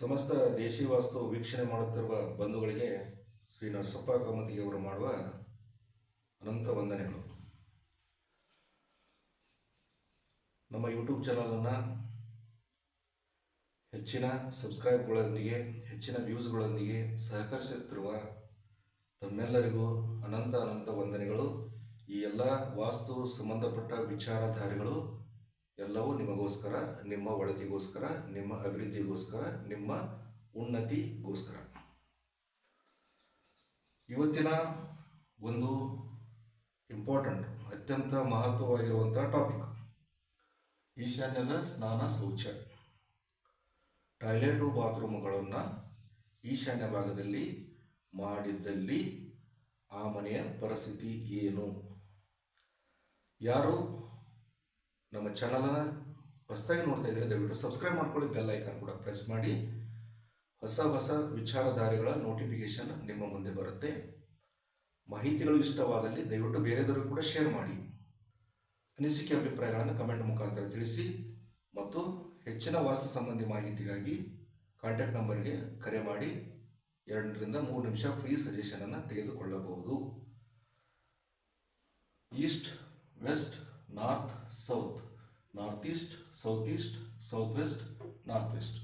ಸಮಸ್ತ ದೇಶಿ ವಾಸ್ತು ವೀಕ್ಷಣೆ ಮಾಡುತ್ತಿರುವ ಬಂಧುಗಳಿಗೆ ಶ್ರೀ ನರಸಪ್ಪ ಕಾಮತಿಯವರು ಮಾಡುವ ಅನಂತ ವಂದನೆಗಳು. ನಮ್ಮ ಯೂಟ್ಯೂಬ್ ಚಾನಲನ್ನು ಹೆಚ್ಚಿನ ಸಬ್ಸ್ಕ್ರೈಬ್ಗಳೊಂದಿಗೆ, ಹೆಚ್ಚಿನ ವ್ಯೂಸ್ಗಳೊಂದಿಗೆ ಸಹಕರಿಸುತ್ತಿರುವ ತಮ್ಮೆಲ್ಲರಿಗೂ ಅನಂತ ಅನಂತ ವಂದನೆಗಳು. ಈ ಎಲ್ಲ ವಾಸ್ತು ಸಂಬಂಧಪಟ್ಟ ವಿಚಾರಧಾರೆಗಳು ಎಲ್ಲವೂ ನಿಮಗೋಸ್ಕರ, ನಿಮ್ಮ ಒಳತಿಗೋಸ್ಕರ, ನಿಮ್ಮ ಅಭಿವೃದ್ಧಿಗೋಸ್ಕರ, ನಿಮ್ಮ ಉನ್ನತಿಗೋಸ್ಕರ. ಇವತ್ತಿನ ಒಂದು ಇಂಪಾರ್ಟೆಂಟ್ ಅತ್ಯಂತ ಮಹತ್ವವಾಗಿರುವಂಥ ಟಾಪಿಕ್ ಈಶಾನ್ಯದ ಸ್ನಾನ ಶೌಚ. ಟಾಯ್ಲೆಟು ಬಾತ್ರೂಮ್ಗಳನ್ನು ಈಶಾನ್ಯ ಭಾಗದಲ್ಲಿ ಮಾಡಿದ್ದಲ್ಲಿ ಆ ಮನೆಯ ಪರಿಸ್ಥಿತಿ ಏನು? ಯಾರು ನಮ್ಮ ಚಾನಲನ್ನು ಹೊಸದಾಗಿ ನೋಡ್ತಾ ಇದ್ದರೆ ದಯವಿಟ್ಟು ಸಬ್ಸ್ಕ್ರೈಬ್ ಮಾಡ್ಕೊಳ್ಳಿ ಬೆಲ್ ಐಕಾನ್ ಕೂಡ ಪ್ರೆಸ್ ಮಾಡಿ. ಹೊಸ ಹೊಸ ವಿಚಾರಧಾರೆಗಳ ನೋಟಿಫಿಕೇಶನ್ ನಿಮ್ಮ ಮುಂದೆ ಬರುತ್ತೆ. ಮಾಹಿತಿಗಳು ಇಷ್ಟವಾದಲ್ಲಿ ದಯವಿಟ್ಟು ಬೇರೆದವರು ಕೂಡ ಶೇರ್ ಮಾಡಿ. ಅನಿಸಿಕೆ ಅಭಿಪ್ರಾಯಗಳನ್ನು ಕಮೆಂಟ್ ಮುಖಾಂತರ ತಿಳಿಸಿ. ಮತ್ತು ಹೆಚ್ಚಿನ ವಾಸ ಸಂಬಂಧಿ ಮಾಹಿತಿಗಾಗಿ ಕಾಂಟ್ಯಾಕ್ಟ್ ನಂಬರ್ಗೆ ಕರೆ ಮಾಡಿ. ಎರಡರಿಂದ ಮೂರು ನಿಮಿಷ ಫ್ರೀ ಸಜೆಷನನ್ನು ತೆಗೆದುಕೊಳ್ಳಬಹುದು. East west north south. North east south east south west north west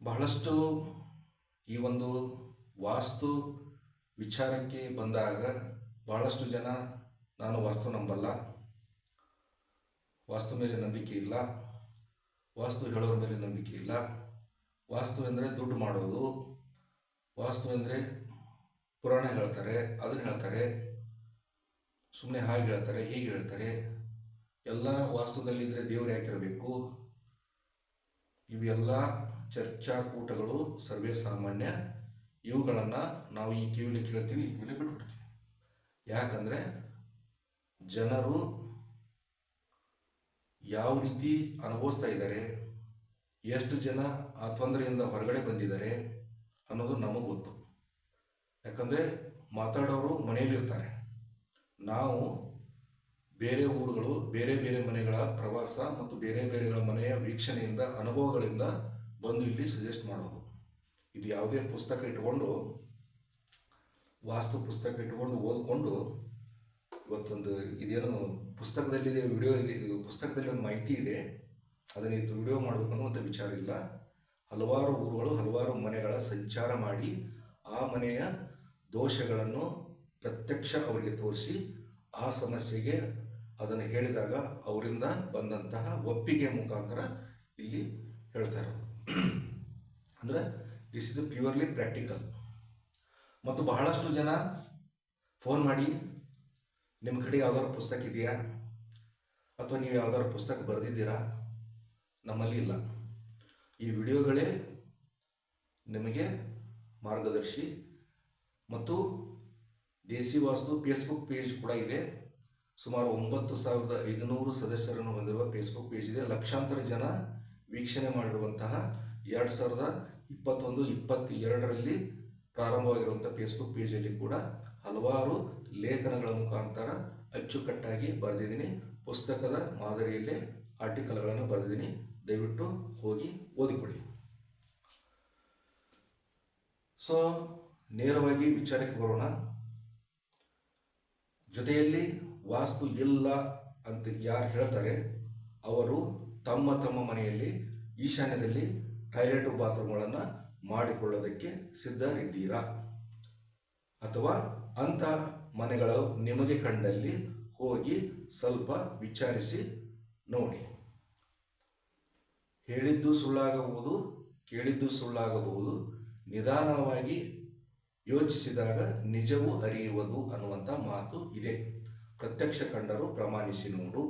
ಬಹಳಷ್ಟು ಈ ಒಂದು ವಾಸ್ತು ವಿಚಾರಕ್ಕೆ ಬಂದಾಗ ಬಹಳಷ್ಟು ಜನ ನಾನು ವಾಸ್ತು ನಂಬಲ್ಲ. ವಾಸ್ತು ಮೇಲೆ ನಂಬಿಕೆ ಇಲ್ಲ. ವಾಸ್ತು ಹೇಳೋರ ಮೇಲೆ ನಂಬಿಕೆ ಇಲ್ಲ. ವಾಸ್ತು ಎಂದರೆ ದುಡ್ಡು ಮಾಡೋದು. ವಾಸ್ತು ಅಂದರೆ ಪುರಾಣ ಹೇಳ್ತಾರೆ, ಅದನ್ನು ಹೇಳ್ತಾರೆ. ಸುಮ್ಮನೆ ಹಾಗೆ ಹೇಳ್ತಾರೆ, ಹೀಗೆ ಹೇಳ್ತಾರೆ. ಎಲ್ಲ ವಾಸ್ತುದಲ್ಲಿದ್ದರೆ ದೇವರು ಯಾಕಿರಬೇಕು? ಇವೆಲ್ಲ ಚರ್ಚಾಕೂಟಗಳು ಸರ್ವೇ ಸಾಮಾನ್ಯ. ಇವುಗಳನ್ನು ನಾವು ಈ ಕಿವಿಲಿ ಕೇಳ್ತೀವಿ, ಈ ಕಿವಿಲಿ ಬಿಟ್ಬಿಡ್ತೀವಿ. ಯಾಕಂದರೆ ಜನರು ಯಾವ ರೀತಿ ಅನುಭವಿಸ್ತಾ ಇದ್ದಾರೆ, ಎಷ್ಟು ಜನ ಆ ತೊಂದರೆಯಿಂದ ಹೊರಗಡೆ ಬಂದಿದ್ದಾರೆ ಅನ್ನೋದು ನಮಗೆ ಗೊತ್ತು. ಯಾಕಂದರೆ ಮಾತಾಡೋರು ಮನೆಯಲ್ಲಿರ್ತಾರೆ. ನಾವು ಬೇರೆ ಊರುಗಳು, ಬೇರೆ ಬೇರೆ ಮನೆಗಳ ಪ್ರವಾಸ ಮತ್ತು ಬೇರೆ ಬೇರೆಗಳ ಮನೆಯ ವೀಕ್ಷಣೆಯಿಂದ, ಅನುಭವಗಳಿಂದ ಬಂದು ಇಲ್ಲಿ ಸಜೆಸ್ಟ್ ಮಾಡೋದು. ಇದು ಯಾವುದೇ ಪುಸ್ತಕ ಇಟ್ಕೊಂಡು, ವಾಸ್ತು ಪುಸ್ತಕ ಇಟ್ಕೊಂಡು ಓದ್ಕೊಂಡು, ಇವತ್ತೊಂದು ಇದೇನು ಪುಸ್ತಕದಲ್ಲಿದೆ ವಿಡಿಯೋ ಇದೆ ಪುಸ್ತಕದಲ್ಲಿ ಒಂದು ಮಾಹಿತಿ ಇದೆ. ಅದನ್ನು ಇದು ವಿಡಿಯೋ ಮಾಡಬೇಕು ಅನ್ನುವಂಥ ವಿಚಾರ ಇಲ್ಲ. ಹಲವಾರು ಊರುಗಳು, ಹಲವಾರು ಮನೆಗಳ ಸಂಚಾರ ಮಾಡಿ, ಆ ಮನೆಯ ದೋಷಗಳನ್ನು ಪ್ರತ್ಯಕ್ಷ ಅವರಿಗೆ ತೋರಿಸಿ ಆ ಸಮಸ್ಯೆಗೆ ಅದನ್ನು ಹೇಳಿದಾಗ ಅವರಿಂದ ಬಂದಂತಹ ಒಪ್ಪಿಗೆ ಮುಖಾಂತರ ಇಲ್ಲಿ ಹೇಳ್ತಾ ಇರೋದು. ಅಂದರೆ ದಿಸ್ ಇಸ್ ಪ್ಯೂರ್ಲಿ ಪ್ರಾಕ್ಟಿಕಲ್ ಮತ್ತು ಬಹಳಷ್ಟು ಜನ ಫೋನ್ ಮಾಡಿ, ನಿಮ್ಮ ಕಡೆ ಯಾವ್ದಾದ್ರು ಪುಸ್ತಕ ಇದೆಯಾ? ಅಥವಾ ನೀವು ಯಾವ್ದಾದ್ರು ಪುಸ್ತಕ ಬರೆದಿದ್ದೀರಾ? ನಮ್ಮಲ್ಲಿ ಇಲ್ಲ. ಈ ವಿಡಿಯೋಗಳೇ ನಿಮಗೆ ಮಾರ್ಗದರ್ಶಿ ಮತ್ತು ದೇಸಿ ವಾಸ್ತು ಫೇಸ್ಬುಕ್ ಪೇಜ್ ಕೂಡ ಇದೆ. ಸುಮಾರು ಒಂಬತ್ತು ಸಾವಿರದ ಐದುನೂರು ಸದಸ್ಯರನ್ನು ಹೊಂದಿರುವ ಫೇಸ್ಬುಕ್ ಪೇಜ್ ಇದೆ. ಲಕ್ಷಾಂತರ ಜನ ವೀಕ್ಷಣೆ ಮಾಡಿರುವಂತಹ ಎರಡು ಸಾವಿರದ ಇಪ್ಪತ್ತೊಂದು, ಇಪ್ಪತ್ತೆರಡರಲ್ಲಿ ಪ್ರಾರಂಭವಾಗಿರುವಂಥ ಫೇಸ್ಬುಕ್ ಪೇಜಲ್ಲಿ ಕೂಡ ಹಲವಾರು ಲೇಖನಗಳ ಮುಖಾಂತರ ಅಚ್ಚುಕಟ್ಟಾಗಿ ಬರೆದಿದ್ದೀನಿ. ಪುಸ್ತಕದ ಮಾದರಿಯಲ್ಲೇ ಆರ್ಟಿಕಲ್ಗಳನ್ನು ಬರೆದಿದ್ದೀನಿ. ದಯವಿಟ್ಟು ಹೋಗಿ ಓದಿಕೊಳ್ಳಿ. ಸೊ ನೇರವಾಗಿ ವಿಚಾರಕ್ಕೆ ಬರೋಣ. ಜೊತೆಯಲ್ಲಿ ವಾಸ್ತು ಇಲ್ಲ ಅಂತ ಯಾರು ಹೇಳ್ತಾರೆ, ಅವರು ತಮ್ಮ ತಮ್ಮ ಮನೆಯಲ್ಲಿ ಈಶಾನ್ಯದಲ್ಲಿ ಟಾಯ್ಲೆಟ್ ಬಾತ್ರೂಮ್ಗಳನ್ನು ಮಾಡಿಕೊಳ್ಳೋದಕ್ಕೆ ಸಿದ್ಧರಿದ್ದೀರಾ? ಅಥವಾ ಅಂಥ ಮನೆಗಳು ನಿಮಗೆ ಕಂಡಲ್ಲಿ ಹೋಗಿ ಸ್ವಲ್ಪ ವಿಚಾರಿಸಿ ನೋಡಿ. ಹೇಳಿದ್ದು ಸುಳ್ಳಾಗಬಹುದು, ಕೇಳಿದ್ದು ಸುಳ್ಳಾಗಬಹುದು, ನಿಧಾನವಾಗಿ ಯೋಚಿಸಿದಾಗ ನಿಜವೂ ಅರಿಯುವುದು ಅನ್ನುವಂಥ ಮಾತು ಇದೆ. ಪ್ರತ್ಯಕ್ಷ ಕಂಡರು ಪ್ರಮಾಣಿಸಿ ನೋಡು.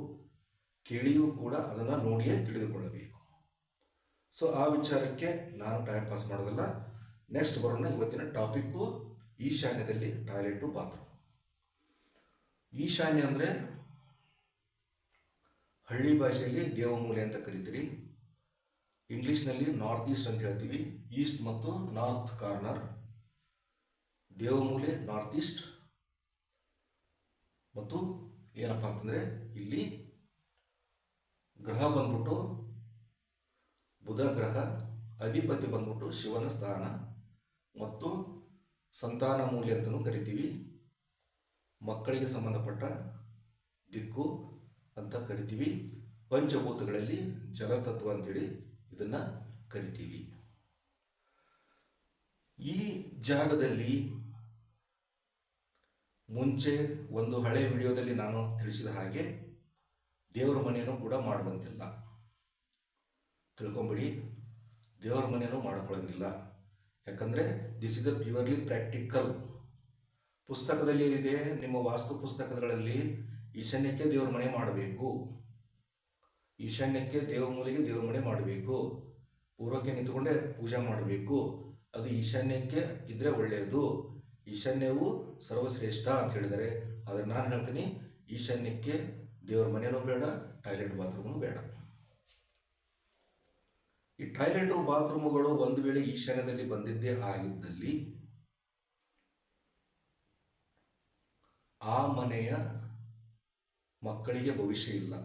ಕೇಳಿಯೂ ಕೂಡ ಅದನ್ನು ನೋಡಿಯೇ ತಿಳಿದುಕೊಳ್ಳಬೇಕು. ಸೊ ಆ ವಿಚಾರಕ್ಕೆ ನಾನು ಟೈಮ್ ಪಾಸ್ ಮಾಡೋದಲ್ಲ. ನೆಕ್ಸ್ಟ್ ಬರೋಣ ಇವತ್ತಿನ ಟಾಪಿಕ್ಕು ಈಶಾನ್ಯದಲ್ಲಿ ಟಾಯ್ಲೆಟು ಬಾತ್ರೂಮ್ ಈಶಾನ್ಯ ಅಂದರೆ ಹಳ್ಳಿ ಭಾಷೆಯಲ್ಲಿ ದೇವಮೂಲೆ ಅಂತ ಕರಿತೀರಿ. ಇಂಗ್ಲೀಷ್ನಲ್ಲಿ ನಾರ್ತ್ ಈಸ್ಟ್ ಅಂತ ಹೇಳ್ತೀವಿ. ಈಸ್ಟ್ ಮತ್ತು ನಾರ್ತ್ ಕಾರ್ನರ್ ದೇವಮೂಲೆ ನಾರ್ತ್ ಈಸ್ಟ್ ಮತ್ತು ಏನಪ್ಪ ಅಂತಂದರೆ ಇಲ್ಲಿ ಗ್ರಹ ಬಂದ್ಬಿಟ್ಟು ಬುಧ ಗ್ರಹ, ಅಧಿಪತಿ ಬಂದ್ಬಿಟ್ಟು ಶಿವನ ಸ್ಥಾನ ಮತ್ತು ಸಂತಾನ ಮೂಲೆ ಅಂತಲೂ ಕರಿತೀವಿ. ಮಕ್ಕಳಿಗೆ ಸಂಬಂಧಪಟ್ಟ ದಿಕ್ಕು ಅಂತ ಕರಿತೀವಿ. ಪಂಚಭೂತಗಳಲ್ಲಿ ಜಲತತ್ವ ಅಂತೇಳಿ ಇದನ್ನು ಕರಿತೀವಿ. ಈ ಜಾಗದಲ್ಲಿ ಮುಂಚೆ ಒಂದು ಹಳೆ ವಿಡಿಯೋದಲ್ಲಿ ನಾನು ತಿಳಿಸಿದ ಹಾಗೆ ದೇವರ ಮನೆಯನ್ನು ಕೂಡ ಮಾಡುವಂತಿಲ್ಲ. ತಿಳ್ಕೊಂಬಿಡಿ, ದೇವರ ಮನೆಯನ್ನು ಮಾಡ್ಕೊಳ್ಳೋಂಗಿಲ್ಲ. ಯಾಕಂದರೆ this is the purely practical ಪುಸ್ತಕದಲ್ಲಿ ಏನಿದೆ, ನಿಮ್ಮ ವಾಸ್ತು ಪುಸ್ತಕಗಳಲ್ಲಿ ಈಶಾನ್ಯಕ್ಕೆ ದೇವರ ಮನೆ ಮಾಡಬೇಕು. ಈಶಾನ್ಯಕ್ಕೆ ದೇವರ ಮೂಲೆಗೆ ದೇವರ ಮನೆ ಮಾಡಬೇಕು. ಪೂರ್ವಕ್ಕೆ ನಿಂತುಕೊಂಡೇ ಪೂಜೆ ಮಾಡಬೇಕು. ಅದು ಈಶಾನ್ಯಕ್ಕೆ ಇದ್ದರೆ ಒಳ್ಳೆಯದು ಈಶಾನ್ಯವು ಸರ್ವಶ್ರೇಷ್ಠ ಅಂತ ಹೇಳಿದರೆ ಆದರೆ ನಾನು ಹೇಳ್ತೀನಿ, ಈಶಾನ್ಯಕ್ಕೆ ದೇವರ ಮನೆಯೂ ಬೇಡ, ಟಾಯ್ಲೆಟ್ ಬಾತ್ರೂಮು ಬೇಡ. ಈ ಟಾಯ್ಲೆಟು ಬಾತ್ರೂಮುಗಳು ಒಂದು ವೇಳೆ ಈಶಾನ್ಯದಲ್ಲಿ ಬಂದಿದ್ದೇ ಆಗಿದ್ದಲ್ಲಿ ಆ ಮನೆಯ ಮಕ್ಕಳಿಗೆ ಭವಿಷ್ಯ ಇಲ್ಲ.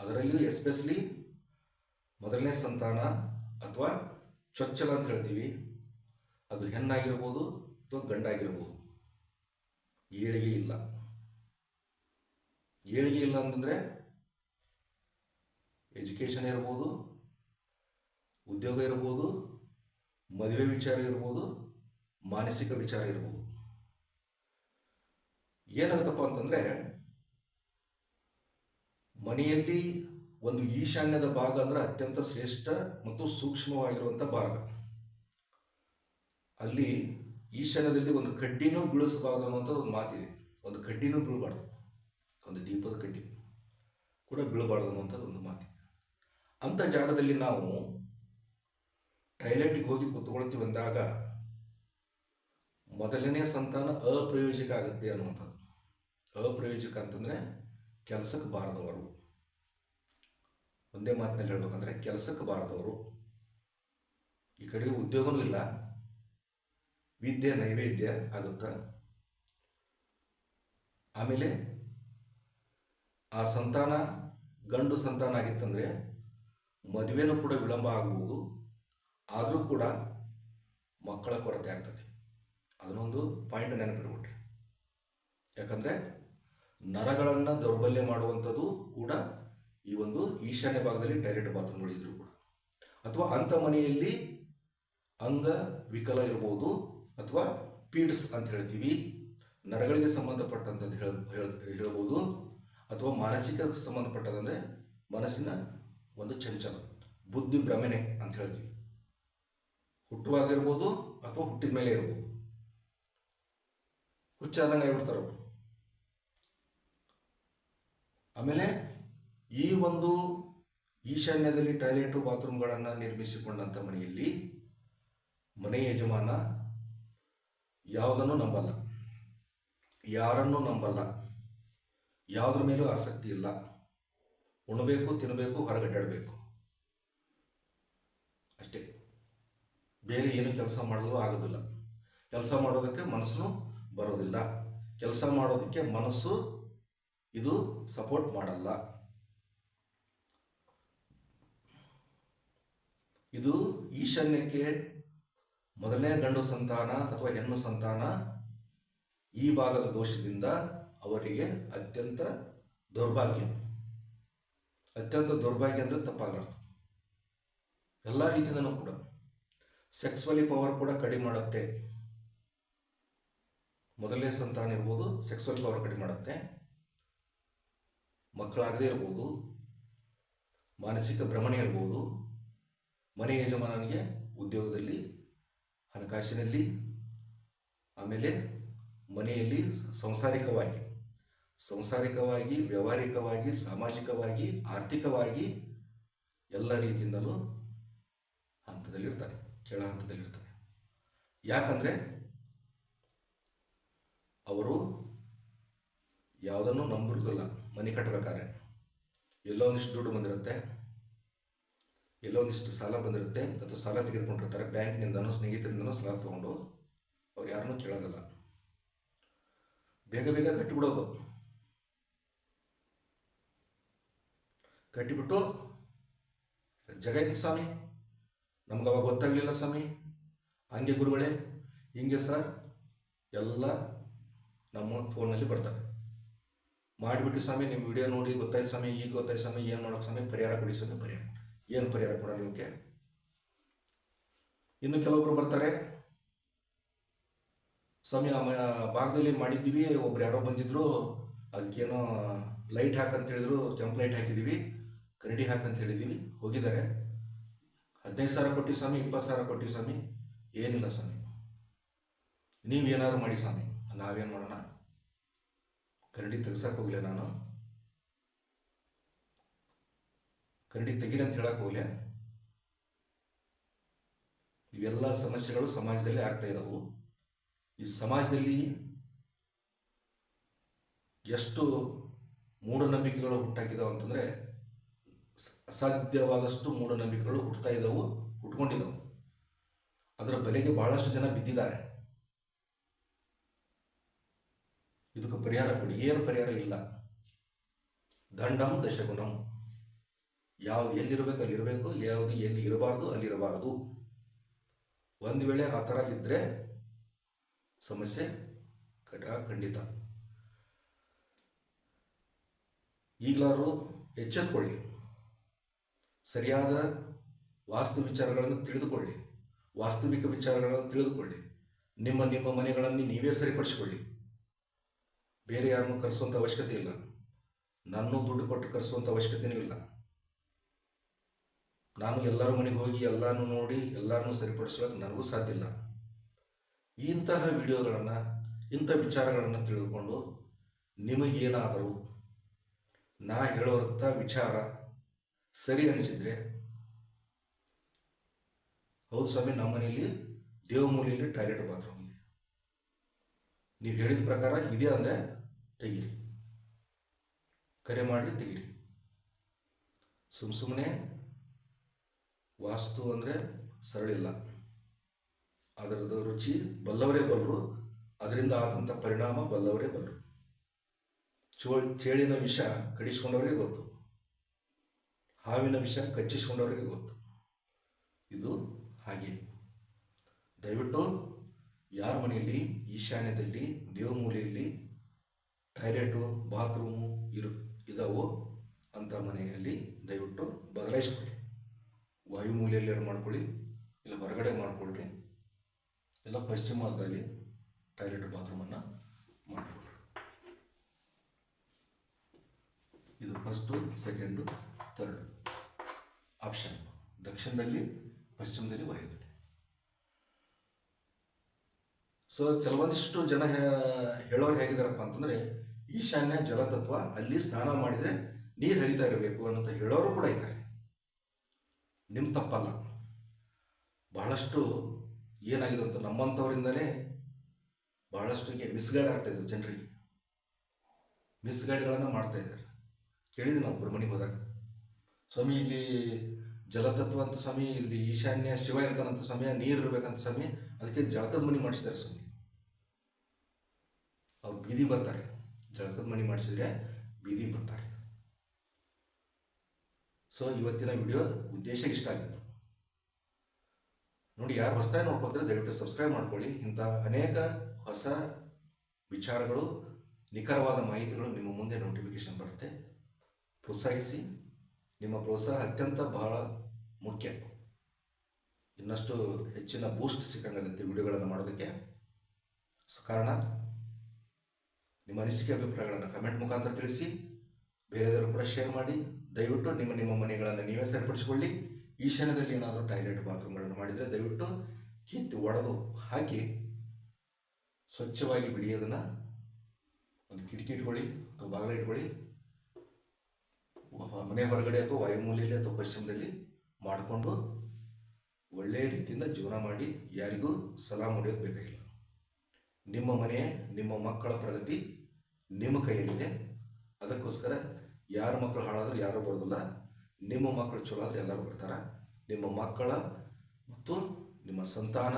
ಅದರಲ್ಲಿಯೂ ಎಸ್ಪೆಷಲಿ ಮೊದಲನೇ ಸಂತಾನ ಅಥವಾ ಚೊಚ್ಚಲ ಅಂತ ಹೇಳ್ತೀವಿ. ಅದು ಹೆಣ್ಣಾಗಿರ್ಬೋದು ಅಥವಾ ಗಂಡಾಗಿರ್ಬೋದು. ಏಳಿಗೆ ಇಲ್ಲ. ಏಳಿಗೆ ಇಲ್ಲ ಅಂತಂದರೆ ಎಜುಕೇಷನ್ ಇರ್ಬೋದು, ಉದ್ಯೋಗ ಇರ್ಬೋದು, ಮದುವೆ ವಿಚಾರ ಇರ್ಬೋದು, ಮಾನಸಿಕ ವಿಚಾರ ಇರ್ಬೋದು. ಏನಾಗುತ್ತಪ್ಪ ಅಂತಂದರೆ ಮನೆಯಲ್ಲಿ ಒಂದು ಈಶಾನ್ಯದ ಭಾಗ ಅಂದರೆ ಅತ್ಯಂತ ಶ್ರೇಷ್ಠ ಮತ್ತು ಸೂಕ್ಷ್ಮವಾಗಿರುವಂಥ ಭಾಗ. ಅಲ್ಲಿ ಈಶಾನ್ಯದಲ್ಲಿ ಒಂದು ಕಡ್ಡಿನೂ ಬೀಳಿಸಬಾರ್ದು ಅನ್ನೋಂಥ ಒಂದು ಮಾತಿದೆ. ಒಂದು ಕಡ್ಡಿನೂ ಬೀಳಬಾರ್ದು. ಒಂದು ದೀಪದ ಕಡ್ಡಿ ಕೂಡ ಬೀಳಬಾರ್ದು ಅನ್ನುವಂಥದ್ದು ಒಂದು ಮಾತಿದೆ. ಅಂಥ ಜಾಗದಲ್ಲಿ ನಾವು ಟಾಯ್ಲೆಟ್ಗೆ ಹೋಗಿ ಕೂತ್ಕೊಳ್ತೀವಿ ಅಂದಾಗ ಮೊದಲನೇ ಸಂತಾನ ಅಪ್ರಯೋಜಕ ಆಗುತ್ತೆ ಅನ್ನುವಂಥದ್ದು. ಅಪ್ರಯೋಜಕ ಅಂತಂದರೆ ಕೆಲಸಕ್ಕೆ ಬಾರದವರು. ಒಂದೇ ಮಾತಿನಲ್ಲಿ ಹೇಳ್ಬೇಕಂದ್ರೆ ಕೆಲಸಕ್ಕೆ ಬಾರದವರು. ಈ ಕಡೆಗೆ ಉದ್ಯೋಗನೂ ಇಲ್ಲ. ವಿದ್ಯೆ, ನೈವೇದ್ಯ ಆಗುತ್ತಾ? ಆಮೇಲೆ ಆ ಸಂತಾನ, ಗಂಡು ಸಂತಾನ ಆಗಿತ್ತಂದರೆ ಮದುವೆನೂ ಕೂಡ ವಿಳಂಬ ಆಗ್ಬೋದು. ಆದರೂ ಕೂಡ ಮಕ್ಕಳ ಕೊರತೆ ಆಗ್ತದೆ. ಅದನ್ನೊಂದು ಪಾಯಿಂಟ್ ನೆನಪಿಟ್ಬಿಟ್ರಿ ಯಾಕಂದರೆ ನರಗಳನ್ನು ದೌರ್ಬಲ್ಯ ಮಾಡುವಂಥದ್ದು ಕೂಡ ಈ ಒಂದು ಈಶಾನ್ಯ ಭಾಗದಲ್ಲಿ ಡೈರೆಕ್ಟ್ ಬಾತ್ರೂಮ್ಗಳಿದ್ರು ಕೂಡ. ಅಥವಾ ಅಂಥ ಮನೆಯಲ್ಲಿ ಅಂಗ ವಿಕಲ ಇರ್ಬೋದು. ಅಥವಾ ಪೀಡ್ಸ್ ಅಂತ ಹೇಳ್ತೀವಿ. ನರಗಳಿಗೆ ಸಂಬಂಧಪಟ್ಟಂಥದ್ದು ಹೇಳ, ಹೇಳ್- ಹೇಳ್ಬೋದು. ಅಥವಾ ಮಾನಸಿಕ ಸಂಬಂಧಪಟ್ಟದಂದರೆ ಮನಸ್ಸಿನ ಒಂದು ಚಂಚಲ, ಬುದ್ಧಿ ಭ್ರಮಣೆ ಅಂತ ಹೇಳ್ತೀವಿ. ಹುಟ್ಟುವಾಗ ಇರ್ಬೋದು ಅಥವಾ ಹುಟ್ಟಿದ ಮೇಲೆ ಇರ್ಬೋದು. ಹುಚ್ಚಾದಂಗೆ ಆಗಿಬಿಡ್ತಾರೆ ಅವರು. ಆಮೇಲೆ ಈ ಒಂದು ಈಶಾನ್ಯದಲ್ಲಿ ಟಾಯ್ಲೆಟು ಬಾತ್ರೂಮ್ಗಳನ್ನು ನಿರ್ಮಿಸಿಕೊಂಡಂಥ ಮನೆಯಲ್ಲಿ ಮನೆ ಯಜಮಾನ ಯಾವುದನ್ನು ನಂಬಲ್ಲ. ಯಾರನ್ನು ನಂಬಲ್ಲ. ಯಾವುದ್ರ ಮೇಲೂ ಆಸಕ್ತಿ ಇಲ್ಲ. ಉಣಬೇಕು ತಿನ್ನಬೇಕು ಹೊರಗಡ್ಡಾಡಬೇಕು ಅಷ್ಟೇ. ಬೇರೆ ಏನು ಕೆಲಸ ಮಾಡಲು ಆಗೋದಿಲ್ಲ. ಕೆಲಸ ಮಾಡೋದಕ್ಕೆ ಮನಸ್ಸು ಬರೋದಿಲ್ಲ. ಕೆಲಸ ಮಾಡೋದಕ್ಕೆ ಮನಸ್ಸು ಇದು ಸಪೋರ್ಟ್ ಮಾಡಲ್ಲ. ಇದು ಈಶಾನ್ಯಕ್ಕೆ ಮೊದಲನೇ ಗಂಡು ಸಂತಾನ ಅಥವಾ ಹೆಣ್ಣು ಸಂತಾನ ಈ ಭಾಗದ ದೋಷದಿಂದ ಅವರಿಗೆ ಅತ್ಯಂತ ದೌರ್ಭಾಗ್ಯ. ಅತ್ಯಂತ ದೌರ್ಭಾಗ್ಯ ಅಂದರೆ ತಪ್ಪಾಗಲಾರ್ದು ಎಲ್ಲ ರೀತಿಯಿಂದನೂ ಕೂಡ. ಸೆಕ್ಸ್ವಲಿ ಪವರ್ ಕೂಡ ಕಡಿಮೆ ಮಾಡುತ್ತೆ. ಮೊದಲನೇ ಸಂತಾನ ಇರ್ಬೋದು, ಸೆಕ್ಸ್ವಲ್ ಪವರ್ ಕಡಿಮೆ ಮಾಡುತ್ತೆ. ಮಕ್ಕಳಾಗದೇ ಇರ್ಬೋದು, ಮಾನಸಿಕ ಭ್ರಮಣೆ ಇರ್ಬೋದು, ಮನೆ ಯಜಮಾನನಿಗೆ ಉದ್ಯೋಗದಲ್ಲಿ ಹಣಕಾಸಿನಲ್ಲಿ, ಆಮೇಲೆ ಮನೆಯಲ್ಲಿ ಸಂಸಾರಿಕವಾಗಿ ಸಂಸಾರಿಕವಾಗಿ, ವ್ಯಾವಹಾರಿಕವಾಗಿ, ಸಾಮಾಜಿಕವಾಗಿ, ಆರ್ಥಿಕವಾಗಿ ಎಲ್ಲ ರೀತಿಯಿಂದಲೂ ಹಂತದಲ್ಲಿರ್ತಾರೆ, ಕೆಳ ಹಂತದಲ್ಲಿರ್ತಾರೆ. ಯಾಕಂದರೆ ಅವರು ಯಾವುದನ್ನು ನಂಬಿರೋದಿಲ್ಲ ಮನೆ ಕಟ್ಟಬೇಕಾದ್ರೆ. ಎಲ್ಲೋ ಒಂದಿಷ್ಟು ದುಡ್ಡು ಬಂದಿರುತ್ತೆ ಎಲ್ಲೋ ಒಂದಿಷ್ಟು ಸಾಲ ಬಂದಿರುತ್ತೆ, ಅಥವಾ ಸಾಲ ತೆಗೆದುಕೊಂಡಿರ್ತಾರೆ, ಬ್ಯಾಂಕ್ನಿಂದನೋ, ಸ್ನೇಹಿತರಿಂದನೋ ಸಾಲ ತೊಗೊಂಡು ಅವ್ರು ಯಾರನ್ನೂ ಕೇಳೋದಲ್ಲ. ಬೇಗ ಬೇಗ ಕಟ್ಟಿಬಿಡೋದು. ಕಟ್ಟಿಬಿಟ್ಟು, ಜಗ ಇತ್ತು ಸ್ವಾಮಿ. ನಮ್ಗೆ ಅವಾಗ ಗೊತ್ತಾಗಲಿಲ್ಲ ಸ್ವಾಮಿ. ಹಂಗೆ ಗುರುಗಳೇ, ಹಿಂಗೆ ಸರ್, ಎಲ್ಲ ನಮ್ಮ ಫೋನಲ್ಲಿ ಬರ್ತವೆ ಮಾಡಿಬಿಟ್ಟು ಸ್ವಾಮಿ, ನಿಮ್ಮ ವಿಡಿಯೋ ನೋಡಿ, ಗೊತ್ತಾಯ್ತು ಸ್ವಾಮಿ, ಈಗ ಗೊತ್ತಾಯ್ತು ಸ್ವಾಮಿ, ಏನು ಮಾಡೋಕೆ ಸ್ವಾಮಿ, ಪರಿಹಾರ ಕೊಡಿ ಪರಿಹಾರ ಏನು ಪರಿಹಾರ ಕೊಡೋಣ ನಿಮಗೆ? ಇನ್ನು ಕೆಲವೊಬ್ರು ಬರ್ತಾರೆ. ಸ್ವಾಮಿ ಆ ಭಾಗದಲ್ಲಿ ಮಾಡಿದ್ದೀವಿ. ಒಬ್ರು ಯಾರೋ ಬಂದಿದ್ರು. ಅದಕ್ಕೇನೋ ಲೈಟ್ ಹಾಕಂತ ಹೇಳಿದ್ರು. ಕೆಂಪು ಲೈಟ್ ಹಾಕಿದ್ದೀವಿ. ಕರಡಿ ಹಾಕಂತ ಹೇಳಿದ್ದೀವಿ. ಹೋಗಿದ್ದಾರೆ. ಹದಿನೈದು ಸಾವಿರ ಕೊಟ್ಟು ಸ್ವಾಮಿ, ಇಪ್ಪತ್ತು ಸಾವಿರ ಕೊಟ್ಟು ಸ್ವಾಮಿ. ಏನಿಲ್ಲ ಸ್ವಾಮಿ. ನೀವೇನಾದ್ರು ಮಾಡಿ ಸ್ವಾಮಿ. ನಾವೇನು ಮಾಡೋಣ? ಕರಡಿ ತೆಗ್ಸಕ್ಕೆ ಹೋಗಲಿ ನಾನು. ಕರಡಿ ತೆಗೀರಿ ಅಂತ ಹೇಳಕ್ಕೆ ಹೋಗ್ಲೆ. ಇವೆಲ್ಲ ಸಮಸ್ಯೆಗಳು ಸಮಾಜದಲ್ಲಿ ಆಗ್ತಾ ಇದ್ದಾವು ಈ ಸಮಾಜದಲ್ಲಿ ಎಷ್ಟು ಮೂಢನಂಬಿಕೆಗಳು ಹುಟ್ಟಾಕಿದಾವೆ ಅಂತಂದ್ರೆ ಅಸಾಧ್ಯವಾದಷ್ಟು ಮೂಢನಂಬಿಕೆಗಳು ಹುಟ್ತಾ ಇದ್ದಾವು ಹುಟ್ಕೊಂಡಿದ್ದಾವೆ ಅದರ ಬೆಲೆಗೆ ಬಹಳಷ್ಟು ಜನ ಬಿದ್ದಿದ್ದಾರೆ. ಇದಕ್ಕೆ ಪರಿಹಾರ ಕೊಡಿ. ಏನು ಪರಿಹಾರ ಇಲ್ಲ. ದಂಡಂ ದಶಗುಣಂ. ಯಾವ್ದು ಎಲ್ಲಿರಬೇಕು ಅಲ್ಲಿರಬೇಕು ಯಾವುದು ಎಲ್ಲಿ ಇರಬಾರ್ದು ಅಲ್ಲಿರಬಾರ್ದು ಒಂದು ವೇಳೆ ಆ ಥರ ಇದ್ದರೆ ಸಮಸ್ಯೆ ಕಟ, ಖಂಡಿತ. ಈಗಲಾರು ಎಚ್ಚೆತ್ಕೊಳ್ಳಿ. ಸರಿಯಾದ ವಾಸ್ತು ವಿಚಾರಗಳನ್ನು ತಿಳಿದುಕೊಳ್ಳಿ. ವಾಸ್ತವಿಕ ವಿಚಾರಗಳನ್ನು ತಿಳಿದುಕೊಳ್ಳಿ. ನಿಮ್ಮ ನಿಮ್ಮ ಮನೆಗಳನ್ನು ನೀವೇ ಸರಿಪಡಿಸಿಕೊಳ್ಳಿ. ಬೇರೆ ಯಾರನ್ನು ಕರೆಸುವಂಥ ಅವಶ್ಯಕತೆ ಇಲ್ಲ. ನನ್ನೂ ದುಡ್ಡು ಕೊಟ್ಟು ಕರೆಸುವಂಥ ಅವಶ್ಯಕತೆಯೂ ಇಲ್ಲ. ನಾನು ಎಲ್ಲರ ಮನೆಗೆ ಹೋಗಿ ಎಲ್ಲನೂ ನೋಡಿ, ಎಲ್ಲರನ್ನೂ ಸರಿಪಡಿಸೋಕೆ ನನಗೂ ಸಾಧ್ಯ ಇಲ್ಲ. ಇಂತಹ ವಿಡಿಯೋಗಳನ್ನು, ಇಂಥ ವಿಚಾರಗಳನ್ನು ತಿಳಿದುಕೊಂಡು ನಿಮಗೇನಾದರೂ ನಾ ಹೇಳೋರ್ಥ ವಿಚಾರ ಸರಿ ಅನಿಸಿದರೆ, ಹೌದು ಸ್ವಾಮಿ, ನಮ್ಮ ಮನೆಯಲ್ಲಿ ದೇವಮೂಲಿಯಲ್ಲಿ ಟಾಯ್ಲೆಟ್ ಬಾತ್ರೂಮ್ ಇದೆ. ನೀವು ಹೇಳಿದ ಪ್ರಕಾರ ಇದೆ ಅಂದರೆ ತೆಗೀರಿ. ಕರೆ ಮಾಡಿ ತೆಗೀರಿ. ಸುಮ್ಮ ಸುಮ್ಮನೆ ವಾಸ್ತು ಅಂದರೆ ಸರಳಿಲ್ಲ. ಅದರದ ರುಚಿ ಬಲ್ಲವರೇ ಬಲ್ಲರು ಅದರಿಂದ ಆದಂಥ ಪರಿಣಾಮ ಬಲ್ಲವರೇ ಬಲ್ಲರು ಚೋ ಚೇಳಿನ ವಿಷ ಕಡಿಸ್ಕೊಂಡವರಿಗೆ ಗೊತ್ತು. ಹಾವಿನ ವಿಷ ಕಚ್ಚಿಸ್ಕೊಂಡವರಿಗೆ ಗೊತ್ತು. ಇದು ಹಾಗೆ. ದಯವಿಟ್ಟು ಯಾರ ಮನೆಯಲ್ಲಿ, ಈಶಾನ್ಯದಲ್ಲಿ, ದೇವಮೂಲೆಯಲ್ಲಿ ಟಾಯ್ಲೆಟು, ಬಾತ್ರೂಮು ಇರು, ಇದಾವೋ ಅಂಥ ಮನೆಯಲ್ಲಿ ದಯವಿಟ್ಟು ಬದಲಾಯಿಸ್ಕೊಳ್ಳಿ ವಾಯುಮೂಲೆಯಲ್ಲಿ ಮಾಡ್ಕೊಳ್ಳಿ? ಇಲ್ಲ ಹೊರಗಡೆ ಮಾಡ್ಕೊಳ್ರಿ. ಇಲ್ಲ ಪಶ್ಚಿಮದಲ್ಲಿ ಟಾಯ್ಲೆಟ್ ಬಾತ್ರೂಮನ್ನು ಮಾಡಿಕೊಳ್ಳಿ ಇದು ಫಸ್ಟು ಸೆಕೆಂಡು ಥರ್ಡ್ ಆಪ್ಷನ್ ದಕ್ಷಿಣದಲ್ಲಿ, ಪಶ್ಚಿಮದಲ್ಲಿ ವಾಯುದಲ್ಲಿ. ಸೊ ಕೆಲವೊಂದಿಷ್ಟು ಜನ ಹೇಳೋರು ಹೇಗಿದಾರಪ್ಪ ಅಂತಂದರೆ, ಈಶಾನ್ಯ ಜಲತತ್ವ ಅಲ್ಲಿ ಸ್ನಾನ ಮಾಡಿದರೆ ನೀರು ಹರಿತಾ ಇರಬೇಕು ಅನ್ನೋಂಥ ಹೇಳೋರು ಕೂಡ ಇದ್ದಾರೆ. ನಿಮ್ಮ ತಪ್ಪಲ್ಲ. ಬಹಳಷ್ಟು ಏನಾಗಿದೆ ಅಂತ ನಮ್ಮಂಥವರಿಂದಲೇ ಬಹಳಷ್ಟುಗೆ ಮಿಸ್ಗೈಡ್ ಆಗ್ತಾ ಇದ್ವು ಜನರಿಗೆ. ಮಿಸ್ಗೈಡ್ಗಳನ್ನು ಮಾಡ್ತಾ ಇದ್ದಾರೆ. ಕೇಳಿದ್ವಿ ನಾವು ಬ್ರಹ್ಮಣಿಗೆ ಹೋದಾಗ. ಸ್ವಾಮಿ, ಇಲ್ಲಿ ಜಲತತ್ವ ಅಂತ ಸ್ವಾಮಿ, ಇಲ್ಲಿ ಈಶಾನ್ಯ ಶಿವ ಇರ್ತಾನಂತ ಸ್ವಾಮಿ ನೀರು ಇರಬೇಕಂತ ಸ್ವಾಮಿ, ಅದಕ್ಕೆ ಜಳಕದ ಮನೆ ಮಾಡಿಸಿದ್ದಾರೆ ಸ್ವಾಮಿ. ಅವ್ರು ಬೀದಿ ಬರ್ತಾರೆ. ಜಳಕದ ಮನೆ ಮಾಡಿಸಿದ್ರೆ ಬೀದಿ ಬರ್ತಾರೆ. ಸೊ ಇವತ್ತಿನ ವಿಡಿಯೋ ಉದ್ದೇಶ ಇಷ್ಟ ಆಗಿತ್ತು. ನೋಡಿ, ಯಾರು ಹೊಸದಾಗಿ ನೋಡ್ಕೊಂಡ್ರೆ ದಯವಿಟ್ಟು ಸಬ್ಸ್ಕ್ರೈಬ್ ಮಾಡ್ಕೊಳ್ಳಿ. ಇಂಥ ಅನೇಕ ಹೊಸ ವಿಚಾರಗಳು, ನಿಖರವಾದ ಮಾಹಿತಿಗಳು ನಿಮ್ಮ ಮುಂದೆ ನೋಟಿಫಿಕೇಶನ್ ಬರುತ್ತೆ. ಪ್ರೋತ್ಸಾಹಿಸಿ. ನಿಮ್ಮ ಪ್ರೋತ್ಸಾಹ ಅತ್ಯಂತ ಬಹಳ ಮುಖ್ಯ. ಇನ್ನಷ್ಟು ಹೆಚ್ಚಿನ ಬೂಸ್ಟ್ ಸಿಕ್ಕಂಗಾಗುತ್ತೆ ವಿಡಿಯೋಗಳನ್ನು ಮಾಡೋದಕ್ಕೆ. ಸೊ, ಕಾರಣ, ನಿಮ್ಮ ಅನಿಸಿಕೆ, ಅಭಿಪ್ರಾಯಗಳನ್ನು ಕಮೆಂಟ್ ಮುಖಾಂತರ ತಿಳಿಸಿ. ಬೇರೆಯವರು ಕೂಡ ಶೇರ್ ಮಾಡಿ. ದಯವಿಟ್ಟು ನಿಮ್ಮ ನಿಮ್ಮ ಮನೆಗಳನ್ನು ನೀವೇ ಸರಿಪಡಿಸಿಕೊಳ್ಳಿ. ಈಶಾನ್ಯದಲ್ಲಿ ಏನಾದರೂ ಟಾಯ್ಲೆಟ್ ಬಾತ್ರೂಮ್ಗಳನ್ನು ಮಾಡಿದರೆ ದಯವಿಟ್ಟು ಕಿತ್ತು ಒಡೆದು ಹಾಕಿ ಸ್ವಚ್ಛವಾಗಿ ಬಿಡಿ ಅದನ್ನು ಒಂದು ಕಿಟಕಿ ಇಟ್ಕೊಳ್ಳಿ ಅಥವಾ ಬಾಗಿಲ ಇಟ್ಕೊಳ್ಳಿ. ಮನೆ ಹೊರಗಡೆ ಅಥವಾ ವಾಯುಮೂಲೆಯಲ್ಲಿ ಅಥವಾ ಪಶ್ಚಿಮದಲ್ಲಿ ಮಾಡಿಕೊಂಡು ಒಳ್ಳೆಯ ರೀತಿಯಿಂದ ಜೀವನ ಮಾಡಿ ಯಾರಿಗೂ ಸಲಾಮ್ ಹೊಡೆಯೋದು ಬೇಕಾಗಿಲ್ಲ. ನಿಮ್ಮ ಮನೆ ನಿಮ್ಮ ಮಕ್ಕಳ ಪ್ರಗತಿ ನಿಮ್ಮ ಕೈಯಲ್ಲಿದೆ. ಅದಕ್ಕೋಸ್ಕರ ಯಾರ ಮಕ್ಕಳು ಹಾಳಾದರೂ ಯಾರೂ ಬರೋದಿಲ್ಲ. ನಿಮ್ಮ ಮಕ್ಕಳು ಚಲೋ ಆದರೆ ಎಲ್ಲರೂ ಬರ್ತಾರೆ. ನಿಮ್ಮ ಮಕ್ಕಳ ಮತ್ತು ನಿಮ್ಮ ಸಂತಾನ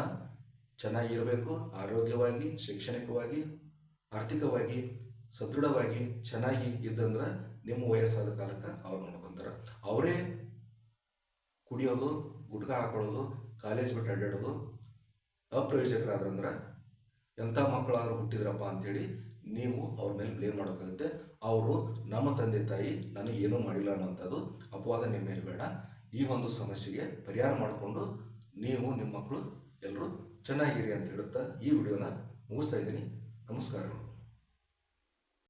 ಚೆನ್ನಾಗಿರಬೇಕು, ಆರೋಗ್ಯವಾಗಿ, ಶೈಕ್ಷಣಿಕವಾಗಿ, ಆರ್ಥಿಕವಾಗಿ, ಸದೃಢವಾಗಿ ಚೆನ್ನಾಗಿ ಇದ್ದಂದ್ರೆ ನಿಮ್ಮ ವಯಸ್ಸಾದ ಕಾಲಕ್ಕೆ ಅವ್ರು ನೋಡ್ಕೊತಾರೆ. ಅವರೇ ಕುಡಿಯೋದು, ಗುಟ್ಕ ಹಾಕೊಳ್ಳೋದು, ಕಾಲೇಜ್ ಬಿಟ್ಟು ಅಡ್ಡಾಡೋದು ಅಪ್ರಯೋಜಕರಾದ್ರಂದ್ರೆ ಎಂಥ ಮಕ್ಕಳಾದ್ರೂ ಹುಟ್ಟಿದ್ರಪ್ಪ ಅಂಥೇಳಿ ನೀವು ಅವ್ರ ಮೇಲೆ ಬ್ಲೇಮ್ ಮಾಡೋಕ್ಕಾಗುತ್ತೆ. ಅವರು ನಮ್ಮ ತಂದೆ ತಾಯಿ ನನಗೆ ಏನೂ ಮಾಡಿಲ್ಲ ಅನ್ನೋಂಥದ್ದು ಅಪವಾದ ನಿಮ್ಮ ಮೇಲೆ ಬೇಡ. ಈ ಒಂದು ಸಮಸ್ಯೆಗೆ ಪರಿಹಾರ ಮಾಡಿಕೊಂಡು ನೀವು ನಿಮ್ಮ ಮಕ್ಕಳು ಎಲ್ಲರೂ ಚೆನ್ನಾಗಿರಿ ಅಂತ ಹೇಳುತ್ತಾ ಈ ವಿಡಿಯೋನ ಮುಗಿಸ್ತಾ ಇದ್ದೀನಿ. ನಮಸ್ಕಾರಗಳು.